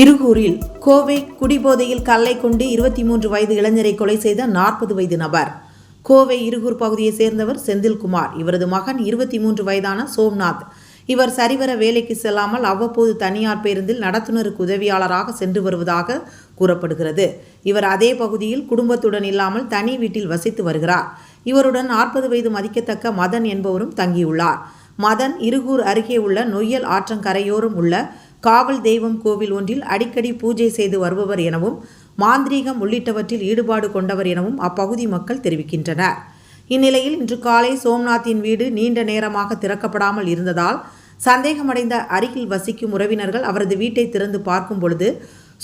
இருகூரில் கோவை குடிபோதையில் கல்லை கொண்டு இருபத்தி மூன்று வயது இளைஞரை கொலை செய்த நாற்பது வயது நபர். கோவை இருகூர் பகுதியைச் சேர்ந்தவர் செந்தில்குமார். இவரது மகன் இருபத்தி மூன்று வயதான சோம்நாத். இவர் சரிவர வேலைக்கு செல்லாமல் அவ்வப்போது தனியார் பேருந்தில் நடத்துனருக்கு உதவியாளராக சென்று வருவதாக கூறப்படுகிறது. இவர் அதே பகுதியில் குடும்பத்துடன் இல்லாமல் தனி வீட்டில் வசித்து வருகிறார். இவருடன் நாற்பது வயது மதிக்கத்தக்க மதன் என்பவரும் தங்கியுள்ளார். மதன் இருகூர் அருகே உள்ள நொய்யல் ஆற்றங்கரையோரம் உள்ள காவல் தெய்வம் கோவில் ஒன்றில் அடிக்கடி பூஜை செய்து வருபவர் எனவும் மாந்திரீகம் உள்ளிட்டவற்றில் ஈடுபாடு கொண்டவர் எனவும் அப்பகுதி மக்கள் தெரிவிக்கின்றனர். இந்நிலையில் இன்று காலை சோம்நாத்தின் வீடு நீண்ட நேரமாக திறக்கப்படாமல் இருந்ததால் சந்தேகமடைந்த அருகில் வசிக்கும் உறவினர்கள் அவரது வீட்டை திறந்து பார்க்கும் பொழுது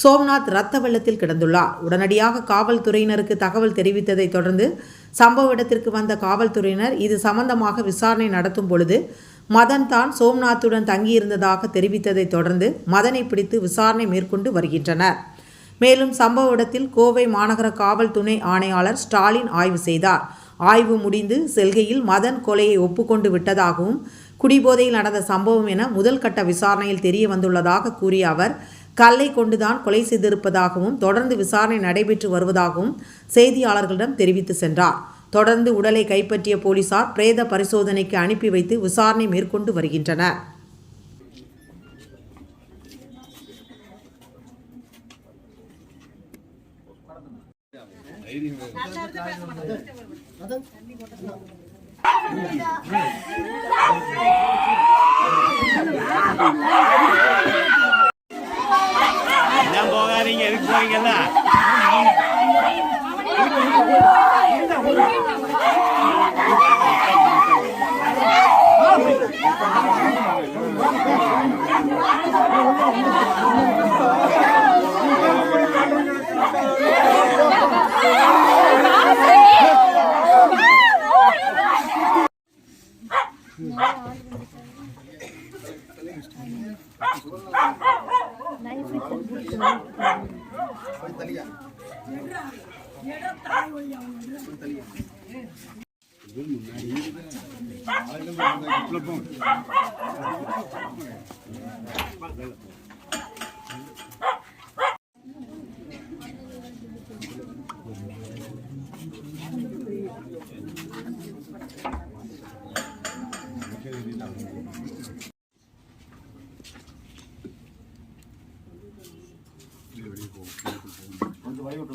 சோம்நாத் இரத்த வெள்ளத்தில் கிடந்துள்ளார். உடனடியாக காவல்துறையினருக்கு தகவல் தெரிவித்ததை தொடர்ந்து சம்பவ இடத்திற்கு வந்த காவல்துறையினர் இது சம்பந்தமாக விசாரணை நடத்தும் பொழுது மதன் தான் சோம்நாத்துடன் தங்கியிருந்ததாக தெரிவித்ததை தொடர்ந்து மதனை பிடித்து விசாரணை மேற்கொண்டு வருகின்றனர். மேலும் சம்பவ இடத்தில் கோவை மாநகர காவல் துணை ஆணையாளர் ஸ்டாலின் ஆய்வு செய்தார். ஆய்வு முடிந்து செல்கையில் மதன் கொலையை ஒப்புக்கொண்டு விட்டதாகவும் குடிபோதையில் நடந்த சம்பவம் என முதல் கட்ட விசாரணையில் தெரிய வந்துள்ளதாக கூறிய அவர் கல்லை கொண்டுதான் கொலை செய்திருப்பதாகவும் தொடர்ந்து விசாரணை நடைபெற்று வருவதாகவும் செய்தியாளர்களிடம் தெரிவித்து சென்றார். தொடர்ந்து உடலை கைப்பற்றிய போலீசார் பிரேத பரிசோதனைக்கு அனுப்பி வைத்து விசாரணை மேற்கொண்டு வருகின்றனர். போகாதீங்க எதுக்கு नहीं வந்து வழிவிட்டு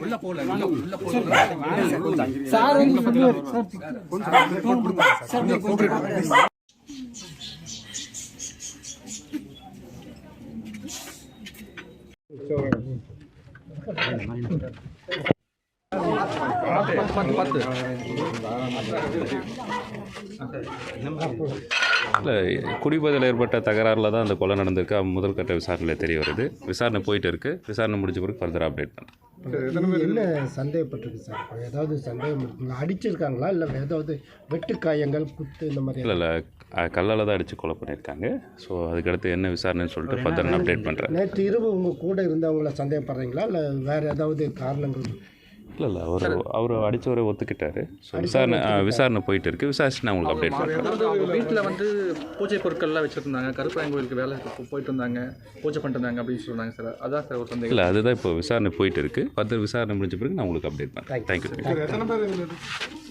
உள்ள போல உள்ள போல சார் சார் Thank you. பத்து இல்லை குடிபதில் ஏற்பட்ட தகராறில் தான் அந்த கொலை நடந்திருக்கு. முதல் கட்ட விசாரணையில் தெரிய வருது. விசாரணை போயிட்டு இருக்குது விசாரணை முடிஞ்ச பிறகு ஃபர்தர் அப்டேட் பண்ணலாம் என்ன சந்தேகப்பட்டிருக்கு சார்? ஏதாவது சந்தேகம் அடிச்சிருக்காங்களா? இல்லை ஏதாவது வெட்டு காயங்கள் குத்து இந்த மாதிரி இல்லை இல்லை. கல்லால் தான் அடித்து கொலை பண்ணியிருக்காங்க. ஸோ அதுக்கடுத்து என்ன விசாரணைன்னு சொல்லிட்டு ஃபர்தர் அப்டேட் பண்ணுறேன் நேற்று இரவு உங்கள் கூட இருந்தவங்கள சந்தேகப்படுறீங்களா? இல்லை வேறு ஏதாவது காரணங்கள் இல்லை இல்லை அவர் அவர் அடித்தவரை ஒத்துக்கிட்டாரு. ஸோ விசாரணை விசாரணை போயிட்டு இருக்கு விசாரிச்சு நான் உங்களுக்கு அப்டேட் பண்ணுறேன் வீட்டில் வந்து பூஜை பொருட்கள்லாம் வச்சுருந்தாங்க. கருப்பராயன் கோயிலுக்கு வேலை போயிட்டு இருந்தாங்க பூஜை பண்ணிட்டு இருந்தாங்க அப்படின்னு சொன்னாங்க சார். அதான் சார் ஒரு சந்தேகம். இல்லை அதுதான் இப்போ விசாரணை போயிட்டு இருக்கு ஃபர்தர் விசாரணை முடிஞ்ச பிறகு நான் உங்களுக்கு அப்டேட் பண்ணுறேன் தேங்க்யூ எத்தனை பேர்